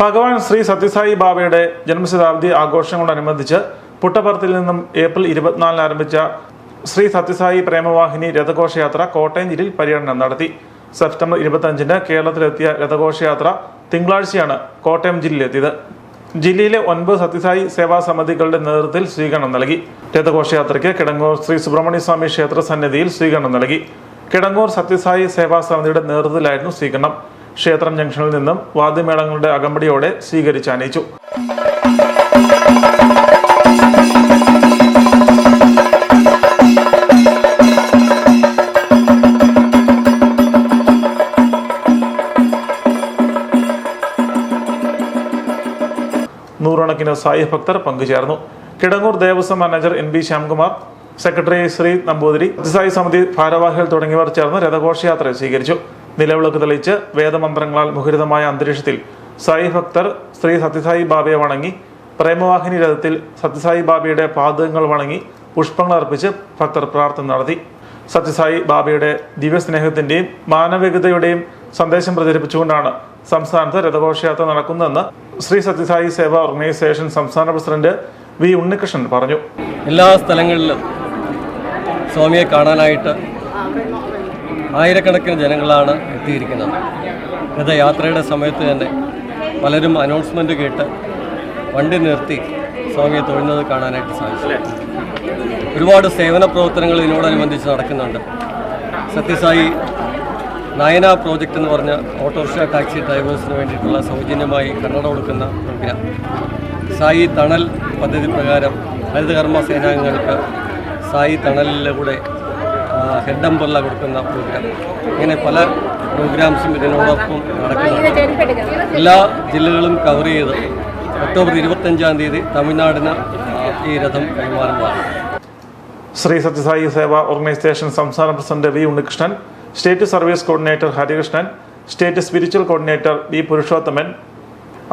ഭഗവാൻ ശ്രീ സത്യസായി ബാബയുടെ ജന്മശതാബ്ദി ആഘോഷങ്ങളോടനുബന്ധിച്ച് പുട്ടപർത്തിൽ നിന്നും ഏപ്രിൽ ഇരുപത്തിനാലിന് ആരംഭിച്ച ശ്രീ സത്യസായി പ്രേമവാഹിനി രഥഘോഷയാത്ര കോട്ടയം ജില്ലയിൽ പര്യടനം നടത്തി. സെപ്റ്റംബർ ഇരുപത്തഞ്ചിന് കേരളത്തിലെത്തിയ രഥഘോഷയാത്ര തിങ്കളാഴ്ചയാണ് കോട്ടയം ജില്ലയിലെത്തിയത്. ജില്ലയിലെ ഒൻപത് സത്യസായി സേവാ സമിതികളുടെ നേതൃത്വത്തിൽ സ്വീകരണം നൽകി. രഥഘോഷയാത്രയ്ക്ക് കിടങ്ങൂർ ശ്രീ സുബ്രഹ്മണ്യ സ്വാമി ക്ഷേത്ര സന്നിധിയിൽ സ്വീകരണം നൽകി. കിടങ്ങൂർ സത്യസായി സേവാ സമിതിയുടെ നേതൃത്വത്തിലായിരുന്നു സ്വീകരണം. ക്ഷേത്രം ജംഗ്ഷനിൽ നിന്നും വാദ്യമേളങ്ങളുടെ അകമ്പടിയോടെ സ്വീകരിച്ച് അനയിച്ചു നൂറുകണക്കിന് സായി ഭക്തർ പങ്കുചേർന്നു. Kidangoor Devaswom manager N B Shyamkumar secretary Sree Namboothiri Sai സമിതി ഭാരവാഹികൾ തുടങ്ങിയവർ ചേർന്ന് രഥഘോഷയാത്ര സ്വീകരിച്ചു. നിലവിളക്ക് തെളിയിച്ച് വേദമന്ത്രങ്ങളാൽ മുഹരിതമായ അന്തരീക്ഷത്തിൽ സായി ഭക്തർ ശ്രീ സത്യസായി ബാബയെ വണങ്ങി പ്രേമവാഹിനി രഥത്തിൽ സത്യസായി ബാബയുടെ പാദങ്ങൾ വണങ്ങി പുഷ്പങ്ങൾ അർപ്പിച്ച് ഭക്തർ പ്രാർത്ഥന നടത്തി. സത്യസായി ബാബയുടെ ദിവ്യസ്നേഹത്തിന്റെയും മാനവികതയുടെയും സന്ദേശം പ്രചരിപ്പിച്ചുകൊണ്ടാണ് സംസ്ഥാനത്ത് രഥഘോഷയാത്ര നടക്കുന്നതെന്ന് ശ്രീ സത്യസായി സേവാ ഓർഗനൈസേഷൻ സംസ്ഥാന പ്രസിഡന്റ് വി ഉണ്ണികൃഷ്ണൻ പറഞ്ഞു. എല്ലാ സ്ഥലങ്ങളിലും സ്വാമിയെ കാണാനായിട്ട് ആയിരക്കണക്കിന് ജനങ്ങളാണ് എത്തിയിരിക്കുന്നത്. രഥയാത്രയുടെ സമയത്ത് തന്നെ പലരും അനൗൺസ്മെന്റ് കേട്ട് വണ്ടി നിർത്തി സ്വാമിയെ തൊഴുന്നത് കാണാനായിട്ട് സാധിച്ചു. ഒരുപാട് സേവന പ്രവർത്തനങ്ങൾ ഇതിനോടനുബന്ധിച്ച് നടക്കുന്നുണ്ട്. സത്യസായി നയന പ്രോജക്റ്റ് എന്ന് പറഞ്ഞ ഓട്ടോറിക്ഷ ടാക്സി ഡ്രൈവേഴ്സിന് വേണ്ടിയിട്ടുള്ള സൗജന്യമായി കണ്ണട കൊടുക്കുന്ന പ്രോഗ്രാം സായി തണൽ പദ്ധതി പ്രകാരം ഹരിതകർമ്മ സേനാംഗങ്ങൾക്ക് സായി തണലിലൂടെ ഹെഡ് അമ്പറില കൊടുക്കുന്ന പ്രോഗ്രാം ഇങ്ങനെ പല പ്രോഗ്രാംസും ഇതിനോടൊപ്പം നടക്കുന്നു എല്ലാ ജില്ലകളും കവർ ചെയ്ത് ഒക്ടോബർ ഇരുപത്തഞ്ചാം തീയതി തമിഴ്നാടിന് ഈ രഥം കൈമാറുന്നതാണ്. ശ്രീ സത്യസായി സേവാ ഓർഗനൈസേഷൻ സംസ്ഥാന president V Unnikrishnan state service coordinator Harikrishnan state spiritual coordinator B Purushothaman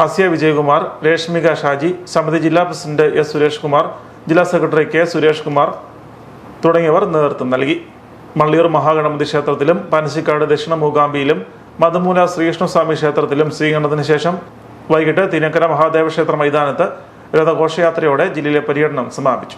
Asiya Vijayakumar Reshmika Shaji സമിതി ജില്ലാ പ്രസിഡന്റ് എസ് സുരേഷ് കുമാർ ജില്ലാ സെക്രട്ടറി കെ സുരേഷ് കുമാർ തുടങ്ങിയവർ നേതൃത്വം നൽകി. മള്ളിയൂർ മഹാഗണപതി ക്ഷേത്രത്തിലും പനശിക്കാട് ദക്ഷിണ മൂകാംബിയിലും മധുമൂല ശ്രീകൃഷ്ണസ്വാമി ക്ഷേത്രത്തിലും സ്വീകരണത്തിന് ശേഷം വൈകിട്ട് തിനക്കര മഹാദേവ ക്ഷേത്ര മൈതാനത്ത് രഥഘോഷയാത്രയോടെ ജില്ലയിലെ പര്യടനം സമാപിച്ചു.